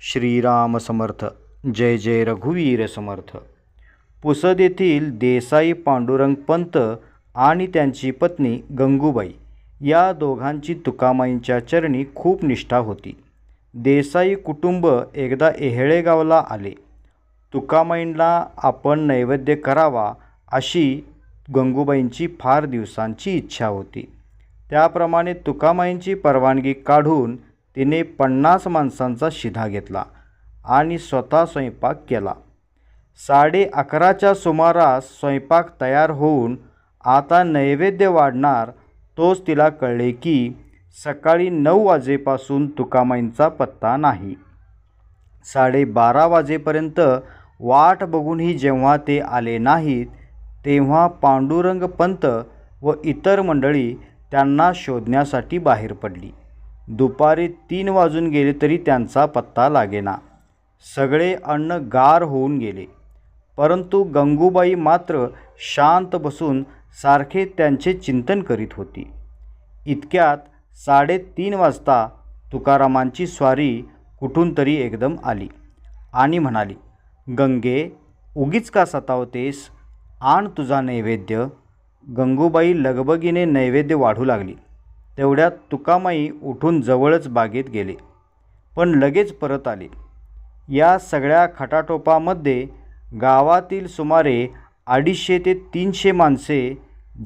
श्रीराम समर्थ जय जय रघुवीर समर्थ. पुसद येथील देसाई पांडुरंग पंत आणि त्यांची पत्नी गंगूबाई या दोघांची तुकामाईंच्या चरणी खूप निष्ठा होती. देसाई कुटुंब एकदा एहळेगावला आले. तुकामाईंना आपण नैवेद्य करावा अशी गंगूबाईंची फार दिवसांची इच्छा होती. त्याप्रमाणे तुकामाईंची परवानगी काढून तिने पन्नास माणसांचा शिधा घेतला आणि स्वतः स्वयंपाक केला. साडे अकराच्या सुमारास स्वयंपाक तयार होऊन आता नैवेद्य वाढणार तोच तिला कळले की सकाळी नऊ वाजेपासून तुकामाईंचा पत्ता नाही. साडेबारा वाजेपर्यंत वाट बघूनही जेव्हा ते आले नाहीत तेव्हा पांडुरंग पंत व इतर मंडळी त्यांना शोधण्यासाठी बाहेर पडली. दुपारी तीन वाजून गेले तरी त्यांचा पत्ता लागेना. सगळे अन्न गार होऊन गेले. परंतु गंगूबाई मात्र शांत बसून सारखे त्यांचे चिंतन करीत होती. इतक्यात साडेतीन वाजता तुकारामांची स्वारी कुठून तरी एकदम आली आणि म्हणाली गंगे उगीच का सतावतेस? आण तुझा नैवेद्य. गंगूबाई लगबगीने नैवेद्य वाढू लागली. तेवढ्यात तुकामाई उठून जवळच बागेत गेले. पण लगेच परत आले. या सगळ्या खटाटोपामध्ये गावातील सुमारे अडीचशे ते तीनशे माणसे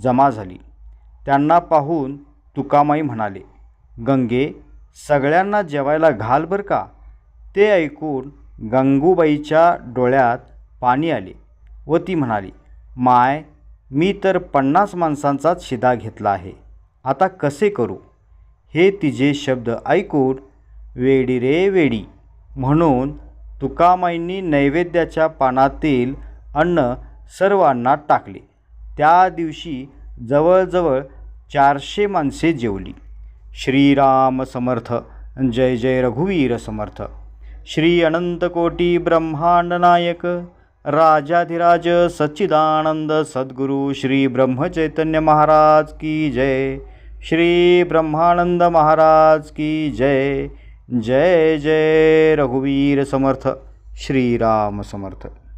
जमा झाली. त्यांना पाहून तुकामाई म्हणाले गंगे सगळ्यांना जेवायला घाल बरं का? ते ऐकून गंगूबाईच्या डोळ्यात पाणी आले व ती म्हणाली माय मी तर पन्नास माणसांचाच शिदा घेतला आहे. आता कसे करू? हे तिचे शब्द ऐकून वेडी रे वेडी म्हणून तुकामाईंनी नैवेद्याच्या पानातील अन्न सर्वांना टाकले. त्या दिवशी जवळजवळ चारशे माणसे जेवली. श्रीराम समर्थ जय जय रघुवीर समर्थ श्री अनंतकोटी ब्रह्मांड नायक राजाधिराज सच्चिदानंद सद्गुरु श्री ब्रह्मचैतन्य महाराज की जय. श्री ब्रह्मानंद महाराज की जय. जय जय रघुवीर समर्थ. श्रीराम समर्थ.